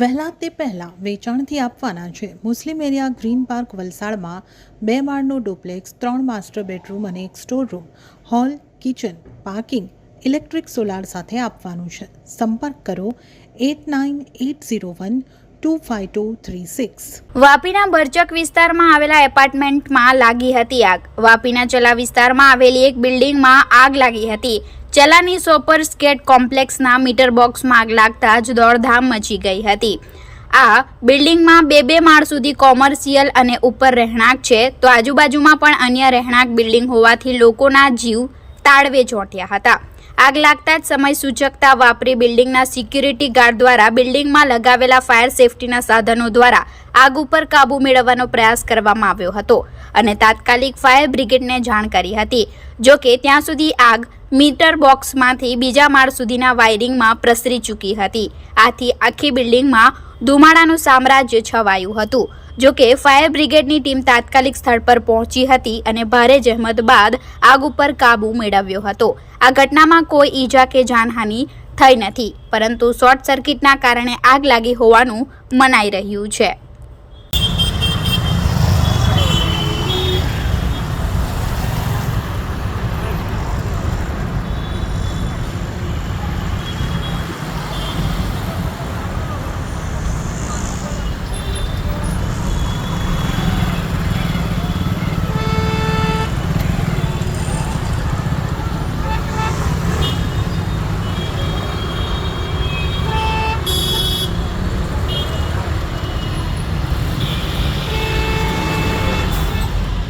વહેલા તે પહેલાં વેચાણથી આપવાના છે. મુસ્લિમ એરિયા ગ્રીન પાર્ક વલસાડમાં બે માળનું ડુપ્લેક્સ, ત્રણ માસ્ટર બેડરૂમ અને એક store room. Hall, kitchen, parking, electric solar સાથે આપવાનું છે. સંપર્ક કરો at nine eight zero one two five two three six. વાપીના ભરચક વિસ્તારમાં આવેલા એપાર્ટમેન્ટમાં લાગી હતી આગ. વાપીના ચલા વિસ્તારમાં આવેલી એક બિલ્ડિંગમાં આગ લાગી હતી. ચલાની સોપર સ્કેટ કોમ્પ્લેક્સના મીટર બોક્સમાં આગ લાગતા જ દોડધામ મચી ગઈ હતી. આ બિલ્ડિંગમાં બે બે માળ સુધી કોમર્શિયલ અને ઉપર રહેણાંક છે, તો આજુબાજુમાં પણ અન્ય રહેણાંક બિલ્ડિંગ હોવાથી લોકોના જીવ તાળવે ચોંટ્યા હતા. આગ લાગતા જ સમય સૂચકતા વાપરી બિલ્ડિંગના સિક્યુરિટી ગાર્ડ દ્વારા બિલ્ડિંગમાં લગાવેલા ફાયર સેફટીના સાધનો દ્વારા આગ ઉપર કાબૂ મેળવવાનો પ્રયાસ કરવામાં આવ્યો હતો અને તાત્કાલિક ફાયર બ્રિગેડને જાણ કરી હતી. જોકે ત્યાં સુધી આગ મીટર બોક્સમાંથી બીજા માળ સુધીના વાયરિંગમાં પ્રસરી ચૂકી હતી. આથી આખી બિલ્ડિંગમાં ધુમાડાનું સામ્રાજ્ય છવાયું હતું. જો કે ફાયર બ્રિગેડની ટીમ તાત્કાલિક સ્થળ પર પહોંચી હતી અને ભારે જહેમત બાદ આગ ઉપર કાબુ મેળવ્યો હતો. આ ઘટનામાં કોઈ ઈજા કે જાનહાનિ થઈ નથી, પરંતુ શોર્ટ સર્કિટના કારણે આગ લાગી હોવાનું મનાઈ રહ્યું છે.